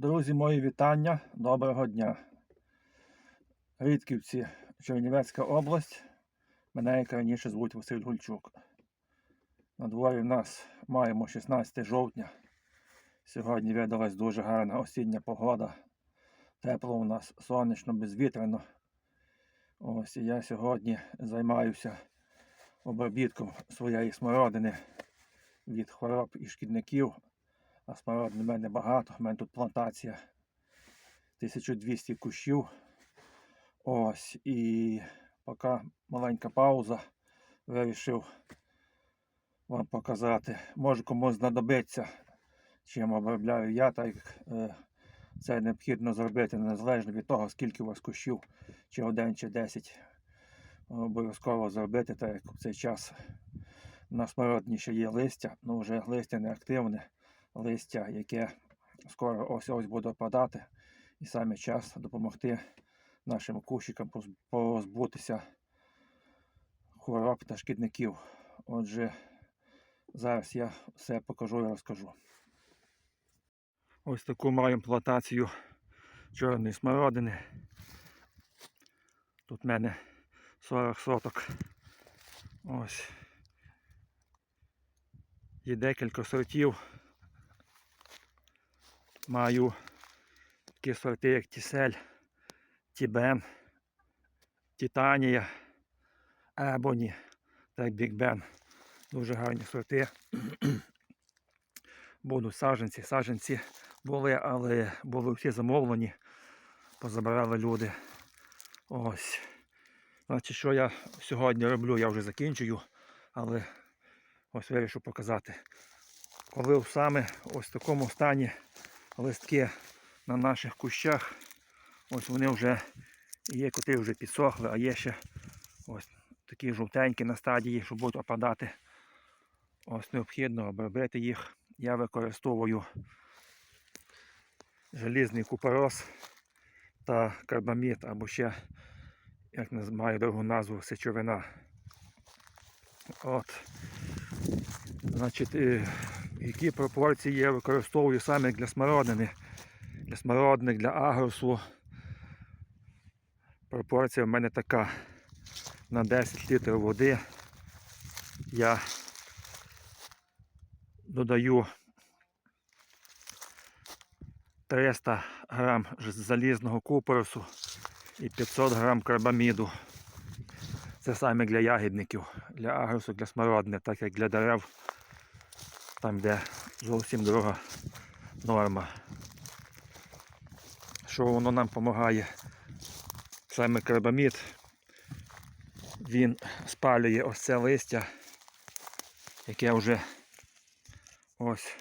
Друзі, мої вітання. Доброго дня. Рідківці, Чернівецька область. Мене, як раніше, звуть Василь Гульчук. На дворі в нас маємо 16 жовтня. Сьогодні видалась дуже гарна осіння погода. Тепло у нас сонячно, безвітряно. Ось і я сьогодні займаюся обробітком своєї смородини від хвороб і шкідників. А смородини в мене багато. У мене тут плантація 1200 кущів. Ось. І поки маленька пауза, вирішив вам показати. Може комусь знадобиться, чим обробляю я, так як е, це необхідно зробити незалежно від того, скільки у вас кущів, чи один, чи 10. Обов'язково зробити, так як в цей час на смородині ще є листя, ну вже листя не активне листя, яке скоро ось ось буде опадати. І саме час допомогти нашим кущикам поз- позбутися хвороб та шкідників. Отже, зараз я все покажу і розкажу. Ось таку маємо плантацію чорної смородини. Тут в мене 40 соток. Ось. Є декілька сортів. Маю такі сорти, як Тісель, Тібен, Титанія, Ебоні та як Біг Бен. Дуже гарні сорти. Будуть саджанці. Саджанці були, але були всі замовлені. Позабирали люди. Ось. Значить, що я сьогодні роблю, я вже закінчую, але ось вирішив показати. Коли саме ось в такому стані листки на наших кущах, ось вони вже є, котрі вже підсохли, а є ще ось такі жовтенькі на стадії, що будуть опадати. Ось необхідно обробити їх. Я використовую желізний купорос та карбамід, або ще, як має другу назву, сечовина. От. Значить, е, які пропорції я використовую саме для смородини. Для смородини, для агросу. Пропорція в мене така. На 10 літрів води я додаю 300 грам залізного купоросу і 500 грам карбаміду. Це саме для ягідників, для агросу, для смородини, так як для дерев, там де зовсім друга норма. Що воно нам допомагає? Саме карбамід, він спалює ось це листя, яке вже ось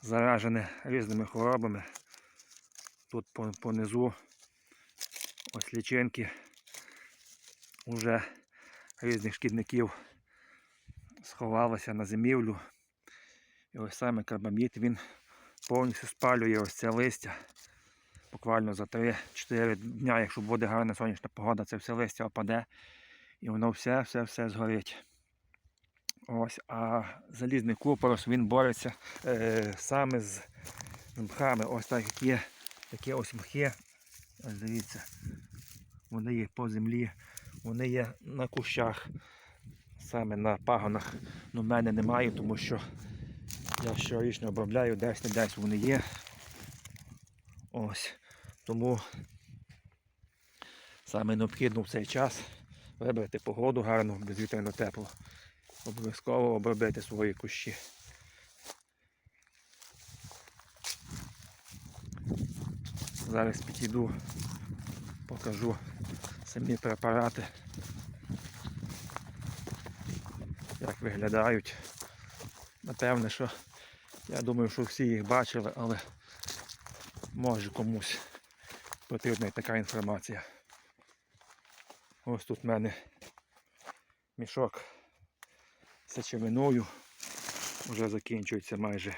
заражене різними хворобами. Тут понизу ось лічинки уже різних шкідників сховалися на зимівлю. І ось саме карбамід він повністю спалює ось це листя. Буквально за 3-4 дня, якщо буде гарна сонячна погода, це все листя опаде і воно все-все-все згорить. Ось, а залізний купорос він бореться е, саме з, з мхами. Ось так як є такі ось мхи. Ось дивіться, вони є по землі, вони є на кущах, саме на пагонах. Ну, в мене немає, тому що я щорічно обробляю, десь не десь вони є. Ось. Тому саме необхідно в цей час вибрати погоду гарну, безвітряно тепло. Обов'язково обробити свої кущі. Зараз підійду, покажу самі препарати, як виглядають. Напевне, що я думаю, що всі їх бачили, але може комусь потрібна така інформація. Ось тут в мене мішок з сечовиною. Вже закінчується майже.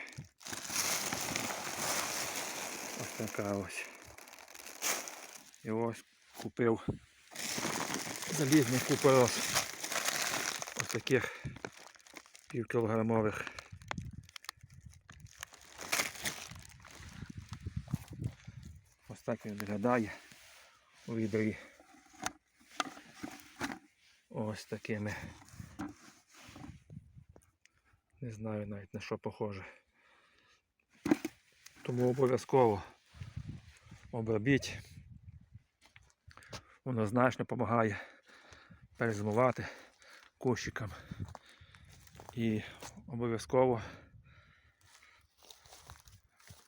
Ось така ось. І ось купив залізний купорос. Ось таких півкілограмових. Так він виглядає у відео. Ось такими. Не знаю навіть на що похоже. Тому обов'язково обробіть. Воно значно допомагає перезимувати кущикам. І обов'язково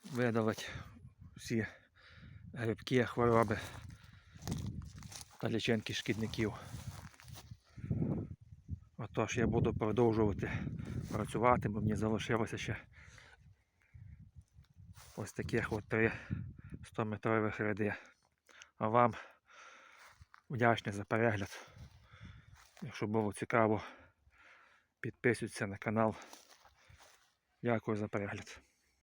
видалити всі грибки, хвороби та лічинки шкідників. Отож я буду продовжувати працювати, бо мені залишилося ще ось таких от три 100-метрових ряди. А вам вдячний за перегляд. Якщо було цікаво, підписуйтесь на канал. Дякую за перегляд.